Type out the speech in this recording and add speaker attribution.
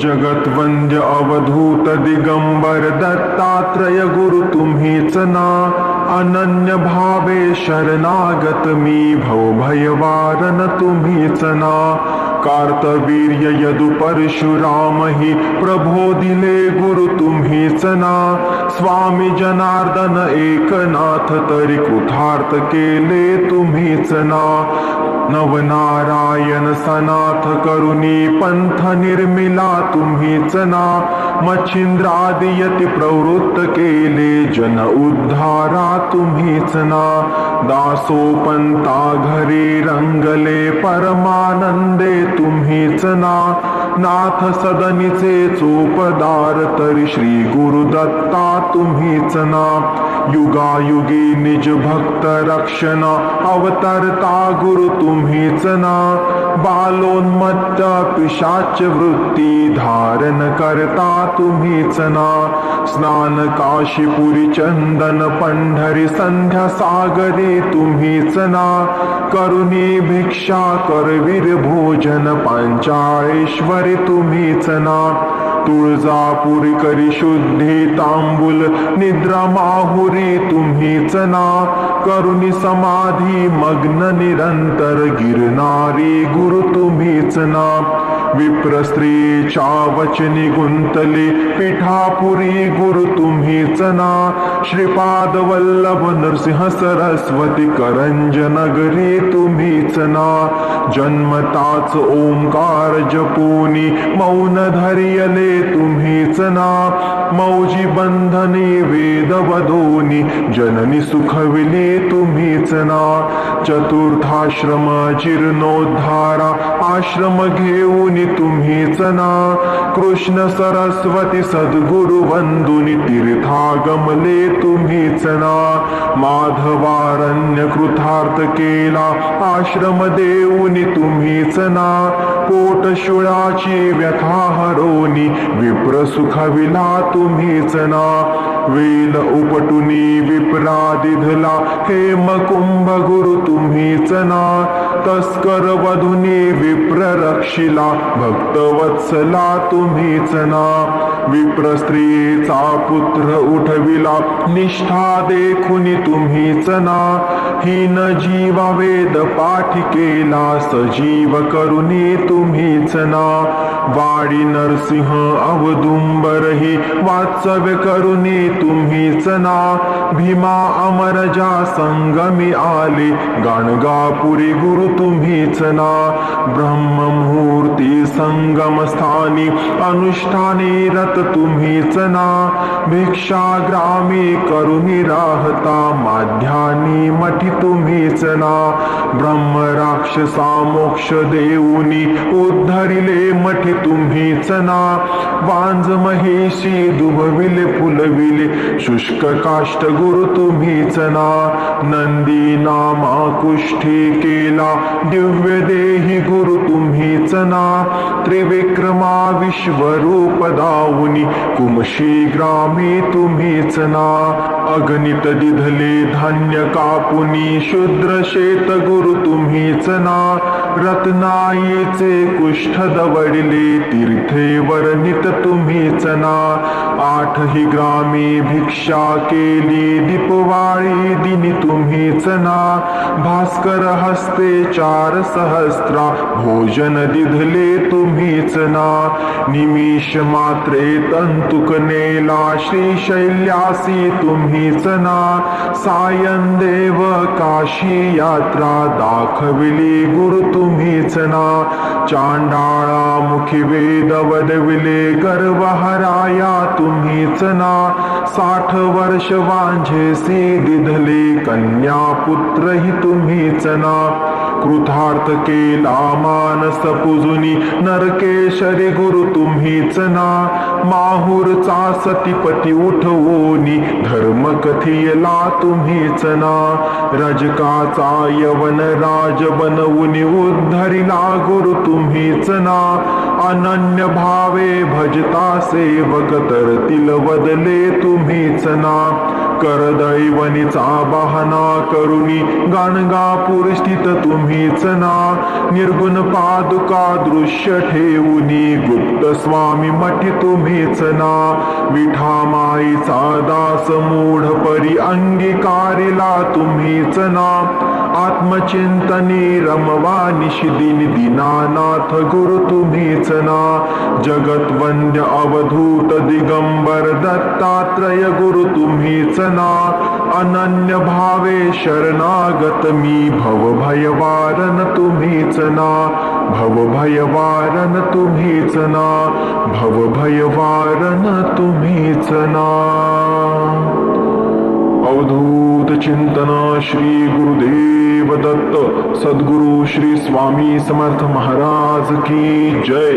Speaker 1: जगतवंद्य अवधूत दिगंबर दत्तात्रय गुरु तुम्हीच ना अनन्य भावे शरणागत मी भवभयवारन तुम्हीच ना कार्तवीर्य यदु परशुराम हि प्रभो दिले गुरु तुम्हीच ना स्वामी जनार्दन एकनाथ तरी कृतार्थ केले तुम्हीच ना नवनारायण सनाथ करुणी पंथ निर्मिला तुम्हीच ना मच्छिंद्रादियती प्रवृत्त केले जन उद्धारा तुम्हीच ना दासोपंता घरी रंगले परमानंदे तुम्हीच ना नाथ सदनीचे चोपदार तरी श्री गुरुदत्ता तुम्हीच ना. युगायुगी निज भक्त रक्षण अवतरता गुरु तुम्हीच ना. बालोन्मत्त पिशाच वृत्ती धारण करता तुम्हीच ना. स्नान काशीपुरी चंदन पंढरी संध्या सागरी तुम्हीच ना. करुणी भिक्षा करवीर भोजन पांचाळेश्वरी तुम्हीच ना तुळजापुरी करी शुद्धी तांबुल निद्रा माहुरी तुम्हीच ना करुणी समाधी मग्न निरंतर गिरणारी गुरु तुम्हीच ना विप्र वचनी गुंतले पिठापुरी गुरु तुम्हीच ना श्रीपाद वल्लभ नरसिंह सरस्वती करंज नगरी तुम्हीच ना जन्मताच ओंकार जपुनी मौन धरियले तुम्हीच ना मौजी बंधनी वेद वधोनी जननी सुखविले तुम्हीच ना चतुर्थाश्रम जीर्णोद्धारा आश्रम आश्रम घेऊन तुम्हीच ना कृष्ण सरस्वती सद्गुरु वंदुनी तीर्थागमले तुम्हीच ना माधवारण्य कृथार्थ केला. आश्रम देऊनी तुम्हीच ना पोटशुळाची व्यथा हरोनी विप्र सुखविला तुम्हीच ना वेल उपटुनी विप्रादिधला. हेम कुंभ गुरु तुम्हीच ना तस्कर वधुनी विप्र रक्षिला भक्त वत्सला तुम्हीच ना विप्र स्त्रीचा पुत्र उठविला निष्ठा देखुनी तुम्हीच ना हीन जीवा वेद पाठ केला सजीव करुणी तुम्हीच ना वाडी नरसिंह अवदुंबरही वात्सव्य करुणी तुम्हीच ना भीमा अमरजा संगमी आले गाणगापुरी गुरु तुम्हीच ना ब्रह्म ब्रह्ममुहूर्ती संगम स्थानी अनुष्ठानी रत तुम्हीच ना भिक्षाग्रामी करुणी राहता माध्यानी मठी तुम्हीच ना ब्रह्म राक्षसा मोक्ष देऊनी उद्धरिले मठी तुम्हीच ना वांज महेशी दुभविले फुलविले शुष्क काष्ट गुरु तुम्हीच ना नंदी नामा कुष्ठी केला दिव्य देही गुरु तुम्ही वेचना त्रिविक्रमा विश्वरूप दाऊनी कुमशी ग्रामी तुम्हीच ना अगणित दिधले धान्य कापुनी शुद्र शेत गुरु तुम्हीच ना रत्नाईचे कुष्ठ दवडले तीर्थे वर्णित तुम्हीच ना आठही ग्रामी भिक्षा केली दीपवाळी दिनी तुम्हीच ना भास्कर हस्ते चार सहस्त्रा भोजन निधले तुम्हीच ना. निमिष मात्रे तंतुक नेला. श्रीशैल्यासी तुम्हीच ना. सायन देव काशी यात्रा दाखविली. गुरु वेचना चांडाळा मुखी वेद वदविले गर्व हराया तुम्हीच ना. साठ वर्ष वांझेसी दिधले कन्या पुत्र ही तुम्हीच ना. कृतार्थ केला मानस पुजुनी नरकेशरी गुरु तुम्हीच ना. माहूरचा सतीपती उठवोनी धर्म कथियला तुम्हीच ना. रजकाचा यवन राज बनवून उद्धरी उद्धरिला गुरु तुम्हीच ना. अनन्य भावे भजता सेवक तरतील बदले तुम्हीच ना. करदैवनीचा बहाना करुणी गाणगापूर स्थित तुम्हीच ना. निर्गुण पादुका दृश्य ठेवूनी गुप्त स्वामी मठी तुम्हीच ना. विठा माईचा दास मूढ परी अंगीकारिला तुम्हीच ना. आत्मचिंतनी रमवा निशिदिन दीनानाथ गुरु तुम्हीच ना जगत वंद्य अवधूत दिगंबर दत्तात्रय गुरु तुम्हीच ना अनन्य भावे शरणागत मी भव भयवारन तुम्हीच ना भव भयवारन तुम्हीच ना भव तुम्हीच ना अवधूत चिंतन श्री गुरुदेव सद्गुरु श्री स्वामी समर्थ महाराज की जय।